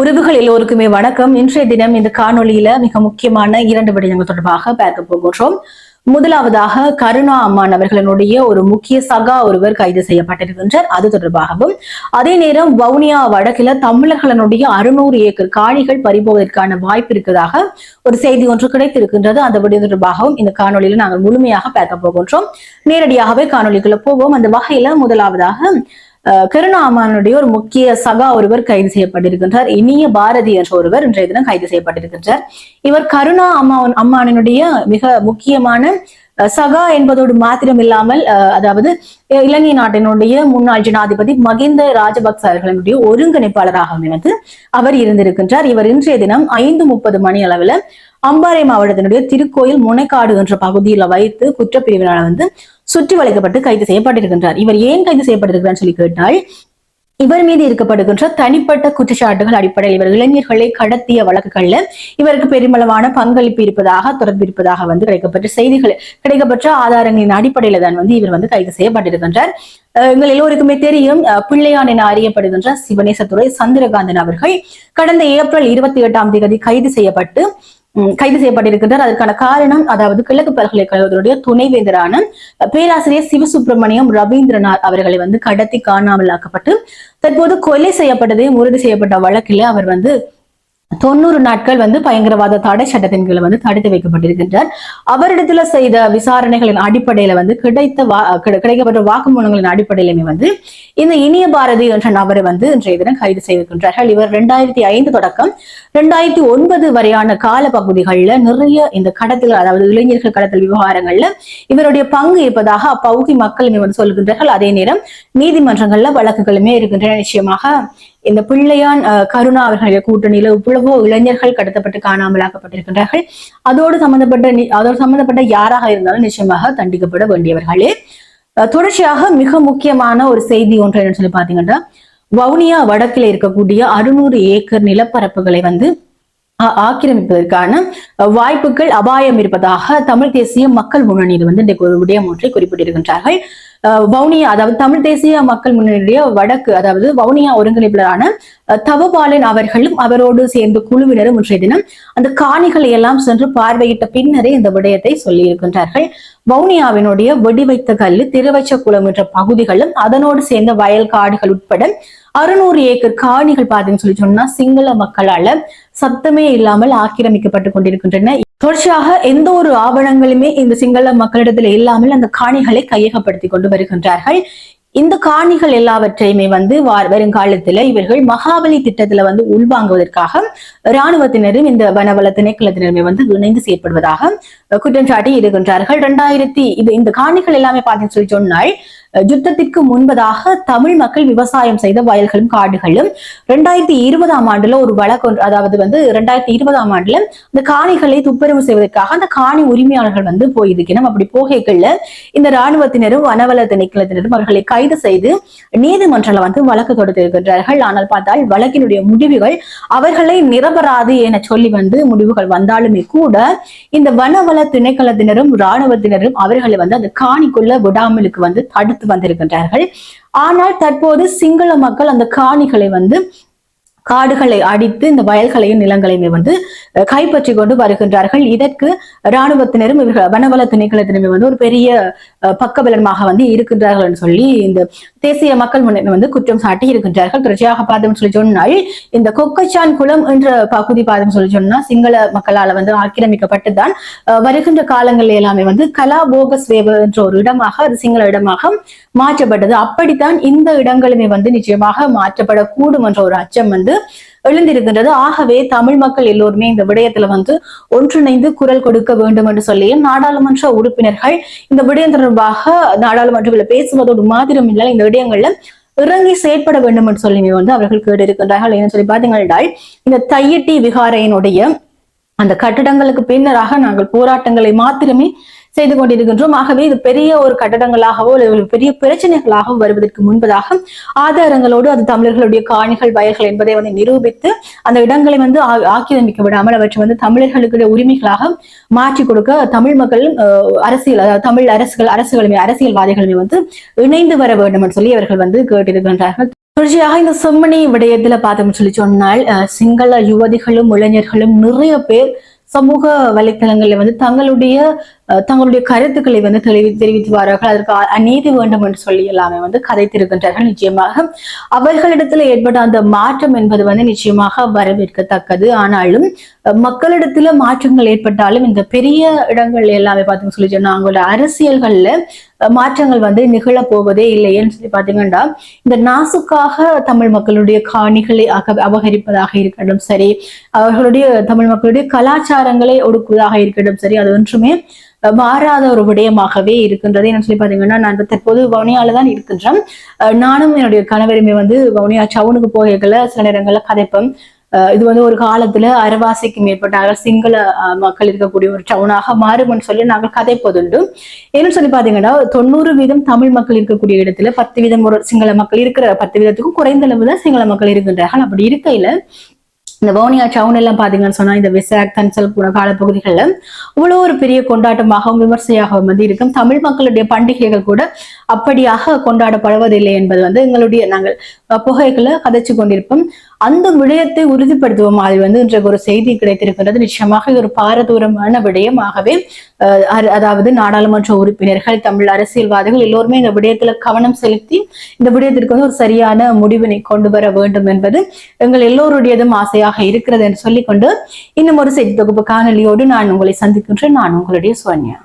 உறவுகள் எல்லோருக்குமே வணக்கம். இன்றைய தினம் இந்த காணொலியில மிக முக்கியமான இரண்டு விடயங்கள் தொடர்பாக பார்க்க போகின்றோம். முதலாவதாக கருணா அம்மான் அவர்களுடைய ஒரு முக்கிய சகா ஒருவர் கைது செய்யப்பட்டிருக்கின்றார். அது தொடர்பாகவும் அதே நேரம் வவுனியா வடக்கில தமிழர்களுடைய அறுநூறு ஏக்கர் காணிகள் பறிபோவதற்கான வாய்ப்பு இருக்கிறதாக ஒரு செய்தி ஒன்று கிடைத்திருக்கின்றது. அந்த விடயம் தொடர்பாகவும் இந்த காணொலியில நாங்கள் முழுமையாக பார்க்க போகின்றோம். நேரடியாகவே காணொலிக்குள்ள போவோம். அந்த வகையில முதலாவதாக அஹ், ஒரு முக்கிய சகா ஒருவர் கைது செய்யப்பட்டிருக்கின்றார். இனிய பாரதி என்ற ஒருவர் இன்றைய தினம் கைது செய்யப்பட்டிருக்கின்றார். இவர் கருணா அம்மா அம்மானினுடைய மிக முக்கியமான சகா என்பதோடு மாத்திரம் இல்லாமல் அதாவது இலங்கை நாட்டினுடைய முன்னாள் ஜனாதிபதி மகிந்த ராஜபக்ச அவர்களினுடைய ஒருங்கிணைப்பாளராக வந்து அவர் இருந்திருக்கின்றார். இவர் இன்றைய தினம் ஐந்து முப்பது மணி அளவில் அம்பாறை மாவட்டத்தினுடைய திருக்கோயில் முனைக்காடு என்ற பகுதியில வைத்து குற்றப்பிரிவினால் வந்து சுற்றி வளைக்கப்பட்டு கைது செய்யப்பட்டிருக்கின்றார். இவர் ஏன் கைது செய்யப்பட்டிருக்கிறார் சொல்லி கேட்டால் இவர் மீது இருக்கப்படுகின்ற தனிப்பட்ட குற்றச்சாட்டுகள் அடிப்படையில் இவர் இளைஞர்களை கடத்திய வழக்குகள்ல இவருக்கு பெருமளவான பங்களிப்பு இருப்பதாக தொடர்பு இருப்பதாக வந்து கிடைக்கப்பட்ட செய்திகள் கிடைக்கப்பட்ட ஆதாரங்களின் அடிப்படையில தான் வந்து இவர் வந்து கைது செய்யப்பட்டிருக்கின்றார். எங்கள் எல்லோருக்குமே தெரியும் பிள்ளையான் என அறியப்படுகின்ற சிவனேசத்துறை சந்திரகாந்தன் அவர்கள் கடந்த ஏப்ரல் இருபத்தி எட்டாம் தேதி கைது செய்யப்பட்டு கைது செய்யப்பட்டிருக்கின்றார். அதற்கான காரணம் அதாவது கிழக்கு பல்கலைக்கழகத்தினுடைய துணைவேந்தரான பேராசிரியர் சிவசுப்பிரமணியம் ரவீந்திரநாத் அவர்களை வந்து கடத்தி காணாமல் ஆக்கப்பட்டு தற்போது கொலை செய்யப்பட்டதையும் உறுதி செய்யப்பட்ட வழக்கில் அவர் வந்து தொண்ணூறு நாட்கள் வந்து பயங்கரவாத தடை சட்டத்தின் கீழ் வந்து தடுத்து வைக்கப்பட்டிருக்கின்றார். அவரிடத்துல செய்த விசாரணைகளின் அடிப்படையில வந்து கிடைத்த கிடைக்கப்பட்ட வாக்குமூலங்களின் அடிப்படையிலுமே வந்து இந்த இனிய பாரதி என்ற நபரை வந்து இன்றைய தினம் கைது செய்திருக்கின்றார்கள். இவர் ரெண்டாயிரத்தி ஐந்து தொடக்கம் ரெண்டாயிரத்தி ஒன்பது வரையான கால பகுதிகளில் நிறைய இந்த கடத்தல் அதாவது இளைஞர்கள் கடத்தல் விவகாரங்கள்ல இவருடைய பங்கு இருப்பதாக அப்பகுதி மக்களுமே வந்து சொல்கின்றார்கள். அதே நேரம் நீதிமன்றங்கள்ல வழக்குகளுமே இருக்கின்றன. நிச்சயமாக இந்த பிள்ளையான் கருணா அவர்களுடைய கூட்டணியில இவ்வளவோ இளைஞர்கள் கடத்தப்பட்டு காணாமலாக்கப்பட்டிருக்கின்றார்கள். அதோடு சம்பந்தப்பட்ட அதோடு சம்பந்தப்பட்ட யாராக இருந்தாலும் நிச்சயமாக தண்டிக்கப்பட வேண்டியவர்களே. தொடர்ச்சியாக மிக முக்கியமான ஒரு செய்தி ஒன்று என்னன்னு சொல்லி பாத்தீங்கன்னா வவுனியா வடக்கில் இருக்கக்கூடிய அறுநூறு ஏக்கர் நிலப்பரப்புகளை வந்து ஆக்கிரமிப்பதற்கான வாய்ப்புகள் அபாயம் இருப்பதாக தமிழ் தேசிய மக்கள் முன்னணியில் வந்து இன்றைக்கு ஒரு விடயம் ஒன்றை குறிப்பிட்டிருக்கின்றார்கள். வவுனியா அதாவது தமிழ் தேசிய மக்கள் முன்னணியுடைய வடக்கு அதாவது வவுனியா ஒருங்கிணைப்பாளரான தவபாலன் அவர்களும் அவரோடு சேர்ந்த குழுவினரும் இன்றைய தினம் அந்த காணிகளை எல்லாம் சென்று பார்வையிட்ட பின்னரே இந்த விடயத்தை சொல்லி இருக்கின்றார்கள் வவுனியாவினுடைய வெடிவைத்த கல்லு திருவச்சக்குளம் என்ற பகுதிகளும் அதனோடு சேர்ந்த வயல் காடுகள் உட்பட அறுநூறு ஏக்கர் காணிகள் பார்த்தீங்கன்னு சொல்லி சொன்னா சிங்கள மக்களால சத்தமே இல்லாமல் ஆக்கிரமிக்கப்பட்டு கொண்டிருக்கின்றன. தொடர்ச்சியாக எந்த ஒரு ஆவணங்களுமே இந்த சிங்கள மக்களிடத்தில் இல்லாமல் அந்த காணிகளை கையகப்படுத்தி கொண்டு வருகின்றார்கள். இந்த காணிகள் எல்லாவற்றையுமே வந்து வருங்காலத்துல இவர்கள் மகாபலி திட்டத்துல வந்து உள்வாங்குவதற்காக இராணுவத்தினரும் இந்த வனவள திணைக்களத்தினருமே வந்து இணைந்து செயற்படுவதாக குற்றம் சாட்டி இருக்கின்றார்கள். இரண்டாயிரத்தி இது இந்த காணிகள் எல்லாமே பார்த்தீங்கன்னு சொல்லி சொன்னால் யுத்தத்திற்கு முன்பதாக தமிழ் மக்கள் விவசாயம் செய்த வயல்களும் காடுகளும் ரெண்டாயிரத்தி இருபதாம் ஆண்டுல ஒரு வழக்கு அதாவது வந்து ரெண்டாயிரத்தி இருபதாம் ஆண்டுல இந்த காணிகளை துப்புரவு செய்வதற்காக அந்த காணி உரிமையாளர்கள் வந்து போயிருக்கணும். அப்படி போகைகள்ல இந்த ராணுவத்தினரும் வனவள திணைக்களத்தினரும் அவர்களை கைது செய்து நீதிமன்றத்துல வந்து வழக்கு தொடுத்திருக்கின்றார்கள். ஆனால் பார்த்தால் வழக்கினுடைய முடிவுகள் அவர்களை நிரபராது என சொல்லி வந்து முடிவுகள் வந்தாலுமே கூட இந்த வனவள திணைக்களத்தினரும் ராணுவத்தினரும் அவர்களை வந்து அந்த காணிக்குள்ள விடாமலுக்கு வந்து தடுத்து வந்திருக்கின்றார்கள். ஆனால் தற்போது சிங்கள மக்கள் அந்த காணிகளை வந்து காடுகளை அடித்து இந்த வயல்களையும் நிலங்களையுமே வந்து கைப்பற்றி கொண்டு வருகின்றார்கள். இதற்கு இராணுவத்தினரும் இவர்கள் வனவள திணைக்களத்தினருமே வந்து ஒரு பெரிய பக்கபலமாக வந்து இருக்கின்றார்கள் சொல்லி இந்த தேசிய மக்கள் முன்னணி வந்து குற்றம் சாட்டி இருக்கின்றார்கள். தொடர்ச்சியாக பார்த்தோம் சொல்லி சொன்னால் இந்த கொக்கச்சான் குளம் என்ற பகுதி பார்த்தோம் சொல்லி சொன்னா சிங்கள மக்களால வந்து ஆக்கிரமிக்கப்பட்டுதான் வருகின்ற காலங்களில் எல்லாமே வந்து கலாபோகஸ்வேவ என்ற ஒரு இடமாக அது சிங்கள இடமாக மாற்றப்பட்டது. அப்படித்தான் இந்த இடங்களுமே வந்து நிச்சயமாக மாற்றப்படக்கூடும் என்ற ஒரு அச்சம் வந்து எழுந்திருக்கின்றது. ஆகவே தமிழ் மக்கள் எல்லோருமே இந்த விடயத்துல வந்து ஒன்றிணைந்து குரல் கொடுக்க வேண்டும் என்று சொல்லியும் நாடாளுமன்ற உறுப்பினர்கள் இந்த விடயம் தொடர்பாக நாடாளுமன்றத்தில் பேசுவதோடு மாத்திரம் இல்லை இந்த விடயங்கள்ல இறங்கி செயற்பட வேண்டும் என்று சொல்லி வந்து அவர்கள் கேடு இருக்கின்றார்கள் என்ன சொல்லி பார்த்தீங்கன்னா இந்த தையட்டி விகாரையினுடைய அந்த கட்டடங்களுக்கு பின்னராக நாங்கள் போராட்டங்களை மாத்திரமே செய்து கொண்டிருக்கின்றோம். ஆகவே இது பெரிய ஒரு கட்டடங்களாகவோ அல்லது பெரிய பிரச்சனைகளாகவோ வருவதற்கு முன்பதாக ஆதாரங்களோடு அது தமிழர்களுடைய காணிகள் வயல்கள் என்பதை வந்து நிரூபித்து அந்த இடங்களை வந்து ஆக்கிரமிக்க விடாமல் அவற்றை வந்து தமிழர்களுடைய உரிமைகளாக மாற்றி கொடுக்க தமிழ் மக்கள் அரசியல் தமிழ் அரசுகள் அரசுகளுமே அரசியல்வாதிகளுமே வந்து இணைந்து வர வேண்டும் என்று சொல்லி அவர்கள் வந்து கேட்டிருக்கின்றார்கள். தொடர்ச்சியாக இந்த செம்மணி விடயத்துல பார்த்தோம்னு சொல்லி சொன்னால் சிங்கள யுவதிகளும் இளைஞர்களும் நிறைய பேர் சமூக வலைத்தளங்களில் வந்து தங்களுடைய தங்களுடைய கருத்துக்களை வந்து தெளிவி தெரிவித்து வாரார்கள் அதற்கு அநீதி வேண்டும் என்று சொல்லி எல்லாமே வந்து கதைத்திருக்கின்றார்கள். நிச்சயமாக அவர்களிடத்துல ஏற்பட்ட அந்த மாற்றம் என்பது வந்து நிச்சயமாக வரவேற்கத்தக்கது. ஆனாலும் மக்களிடத்துல மாற்றங்கள் ஏற்பட்டாலும் இந்த பெரிய இடங்கள் எல்லாமே பார்த்தீங்கன்னு சொல்லி சொன்னா அவங்களோட அரசியல்கள்ல அஹ், மாற்றங்கள் வந்து நிகழப் போவதே இல்லையேன்னு சொல்லி பாத்தீங்கன்னா இந்த நாசுக்காக தமிழ் மக்களுடைய காணிகளை அக அபகரிப்பதாக இருக்கட்டும் சரி அவர்களுடைய தமிழ் மக்களுடைய கலாச்சாரங்களை ஒடுக்குவதாக இருக்கட்டும் சரி அது ஒன்றுமே மாறாத ஒரு விடயமாகவே இருக்கின்றது. என்ன சொல்லி பாத்தீங்கன்னா நான் தற்போது வவுனியால தான் இருக்கின்றேன். அஹ், நானும் என்னுடைய கணவருமே வந்து வவுனியா சவுனுக்கு போகல சில நேரங்கள்ல கதைப்போம். இது வந்து ஒரு காலத்துல அரவாசிக்கு மேற்பட்ட சிங்கள அஹ், மக்கள் இருக்கக்கூடிய ஒரு டவுனாக மாறும்னு சொல்லி நாங்கள் கதைப்பதுண்டு ஏன்னு சொல்லி பாத்தீங்கன்னா தொண்ணூறு வீதம் தமிழ் மக்கள் இருக்கக்கூடிய இடத்துல பத்து வீதம் ஒரு சிங்கள மக்கள் இருக்கிற பத்து வீதத்துக்கும் குறைந்த அளவு தான் சிங்கள மக்கள் இருக்கின்றார்கள். அப்படி இருக்கையில இந்த வவுனியா டவுன் எல்லாம் பாத்தீங்கன்னு சொன்னா இந்த விசாக் தன்சல் போன காலப்பகுதிகள்ல இவ்வளவு ஒரு பெரிய கொண்டாட்டமாகவும் விமர்சையாகவும் வந்து இருக்கும். தமிழ் மக்களுடைய பண்டிகைகள் கூட அப்படியாக கொண்டாடப்படுவதில்லை என்பது வந்து எங்களுடைய நாங்கள் புகைகளை கதைச்சு கொண்டிருப்போம். அந்த விடயத்தை உறுதிப்படுத்துவோம். அது வந்து இன்றைக்கு ஒரு செய்தி கிடைத்திருக்கிறது. நிச்சயமாக இது ஒரு பாரதூரமான விடயமாகவே அதாவது நாடாளுமன்ற உறுப்பினர்கள் தமிழ் அரசியல்வாதிகள் எல்லோருமே இந்த விடயத்துல கவனம் செலுத்தி இந்த விடயத்திற்கு வந்து ஒரு சரியான முடிவினை கொண்டு வர வேண்டும் என்பது எங்கள் எல்லோருடையதும் ஆசையாக இருக்கிறது என்று சொல்லிக்கொண்டு இன்னும் ஒரு செய்தி தொகுப்பு காணொலியோடு நான் உங்களை சந்திக்கின்றேன். நான் உங்களுடைய சுவன்யா